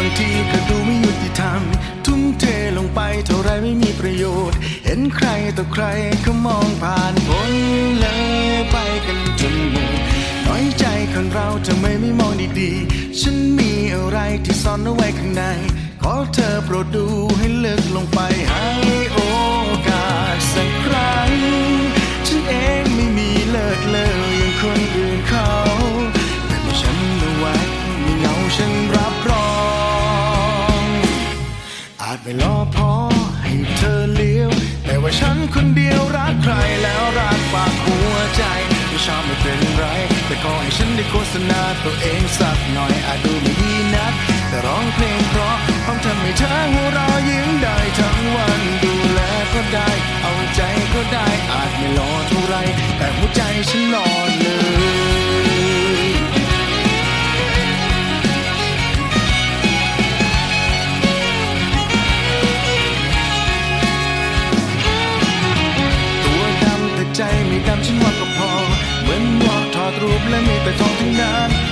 บางทีก็ดูไม่ยุติธรรม ทุ่มเทลงไปเท่าไรไม่มีประโยชน์ เห็นใครต่อใครก็มองผ่านพ้นเลยไปกันจนหมดน้อยใจคนเราจะไม่ไม่มองดีๆ ฉันมีอะไรที่ซ่อนเอาไว้ข้างใน ขอเธอโปรดดูให้ลึกลงไป ไม่รอพอให้เธอเลี้ยว แต่ว่าฉันคนเดียวรักใครแล้วรักฝากหัวใจไม่ชอบไม่เป็นไร แต่ขอให้ฉันได้โฆษณาตัวเองสักหน่อยอาจดูไม่ดีนัก แต่ร้องเพลงเพราะพร้อมทำให้เธอหัวเราะยิ้มได้ทั้งวันดูแลก็ได้ เอาใจก็ได้อาจไม่หล่อเท่าไร แต่หัวใจฉันหล่อเลย ต่ใจไม่ดำฉันว่าก็พอ เหมือนวอกถอดรูปและมีแต่ทองทั้งนั้น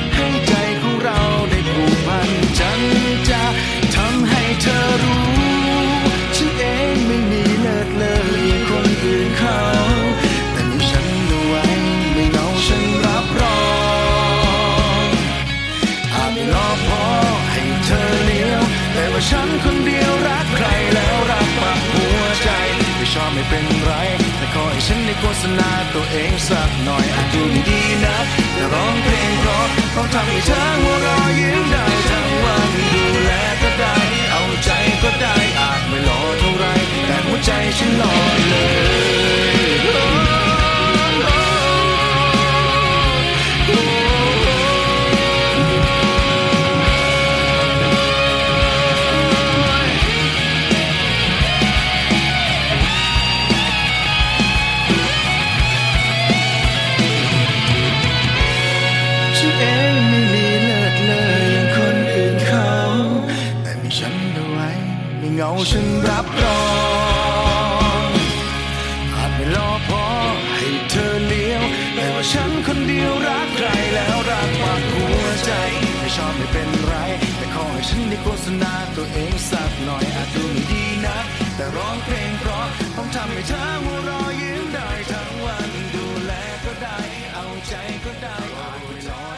โฆษณาตัวเองสักหน่อยอาจดูไม่ดีนะแต่ร้องเพลงเพราะเขาทำให้เธอหัวาฉันรับรองอาจไม่รอพอให้เธอเลี้ยวแต่ว่าฉันคนเดียวรักใครแล้วรักมากหัวใจ ไม่ชอบไม่เป็นไร แต่ขอให้ฉันได้โฆษณาตัวเองสักหน่อยอาจดูไม่ดีนะแต่ร้องเพลงเพราะต้องทำให้เธอหัวเราะยิ้มได้ทั้งวันดูแลก็ได้ เอาใจก็ได้อาจไม่รอ